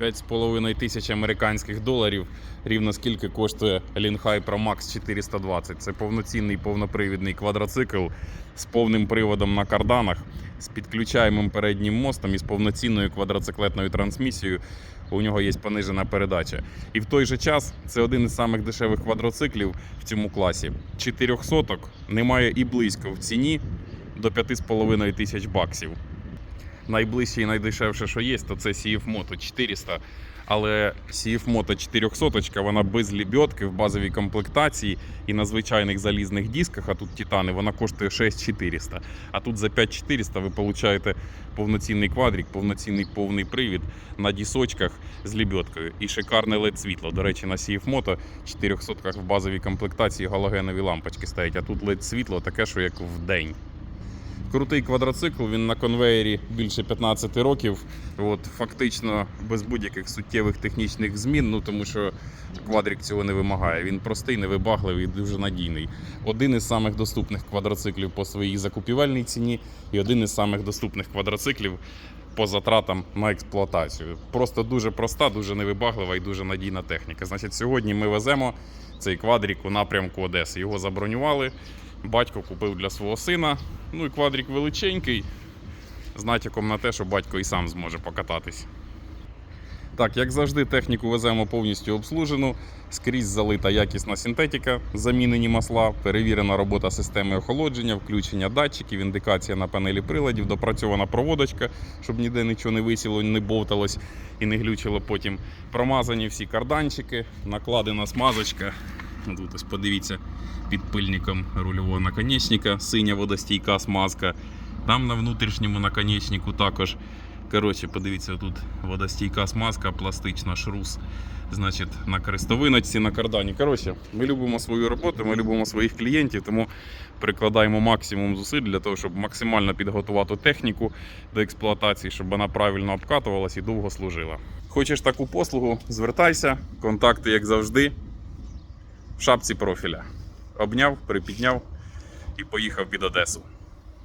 5,5 тисяч американських доларів. Рівно скільки коштує Linhai Pro Max 420. Це повноцінний повнопривідний квадроцикл з повним приводом на карданах, з підключаємим переднім мостом і з повноцінною квадроциклетною трансмісією. У нього є понижена передача. І в той же час це один із самих дешевих квадроциклів в цьому класі. Чотирьохсоток немає і близько в ціні до 5,5 тисяч баксів. Найближче і найдешевше, що є, то це CF Moto 400. Але CF Moto 400 вона без лебедки в базовій комплектації і на звичайних залізних дисках, а тут титани, вона коштує 6400. А тут за 5400 ви получаєте повноцінний квадрик, повноцінний повний привід на дісочках з лебедкою і шикарне LED світло. До речі, на CF Moto 400 в базовій комплектації галогенові лампочки стоять, а тут LED світло таке, що як в день. Крутий квадроцикл, він на конвеєрі більше 15 років. От, фактично без будь-яких суттєвих технічних змін, ну тому що квадрик цього не вимагає. Він простий, невибагливий і дуже надійний. Один із самих доступних квадроциклів по своїй закупівельній ціні, і один із самих доступних квадроциклів по затратам на експлуатацію. Просто дуже проста, дуже невибаглива і дуже надійна техніка. Значить, сьогодні ми веземо цей квадрик у напрямку Одеси. Його забронювали. Батько купив для свого сина. Ну і квадрик величенький, з натяком на те, що батько і сам зможе покататись. Так, як завжди, техніку веземо повністю обслужену, скрізь залита якісна синтетика, замінені масла, перевірена робота системи охолодження, включення датчиків, індикація на панелі приладів, допрацьована проводочка, щоб ніде нічого не висіло, не бовталось і не глючило потім. Промазані всі карданчики, накладена смазочка. Тут ось подивіться під пильником рульового наконечника, синя водостійка смазка. Там на внутрішньому наконечнику також. Коротше, подивіться, тут водостійка смазка, пластична шрус. Значить, на крестовиночці, на кардані. Коротше, ми любимо свою роботу, ми любимо своїх клієнтів, тому прикладаємо максимум зусиль для того, щоб максимально підготувати техніку до експлуатації, щоб вона правильно обкатувалась і довго служила. Хочеш таку послугу? Звертайся, контакти, як завжди, в шапці профіля. Обняв, припідняв і поїхав під Одесу.